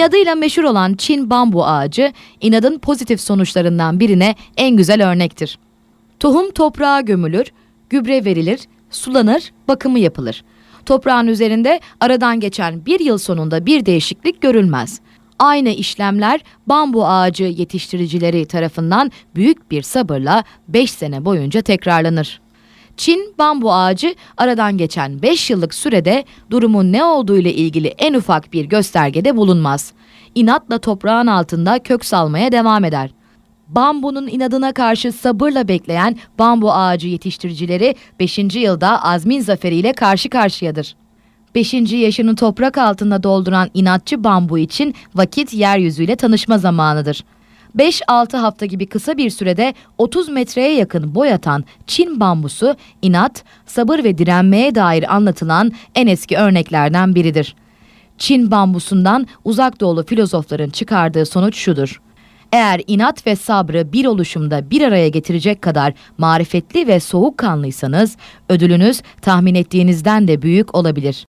İnadıyla meşhur olan Çin bambu ağacı, inadın pozitif sonuçlarından birine en güzel örnektir. Tohum toprağa gömülür, gübre verilir, sulanır, bakımı yapılır. Toprağın üzerinde aradan geçen bir yıl sonunda bir değişiklik görülmez. Aynı işlemler bambu ağacı yetiştiricileri tarafından büyük bir sabırla 5 sene boyunca tekrarlanır. Çin bambu ağacı aradan geçen 5 yıllık sürede durumun ne olduğu ile ilgili en ufak bir göstergede bulunmaz. İnatla toprağın altında kök salmaya devam eder. Bambunun inadına karşı sabırla bekleyen bambu ağacı yetiştiricileri 5. yılda azmin zaferiyle karşı karşıyadır. 5. yaşını toprak altında dolduran inatçı bambu için vakit yeryüzüyle tanışma zamanıdır. 5-6 hafta gibi kısa bir sürede 30 metreye yakın boy atan Çin bambusu, inat, sabır ve direnmeye dair anlatılan en eski örneklerden biridir. Çin bambusundan uzak doğulu filozofların çıkardığı sonuç şudur. Eğer inat ve sabrı bir oluşumda bir araya getirecek kadar marifetli ve soğukkanlıysanız, ödülünüz tahmin ettiğinizden de büyük olabilir.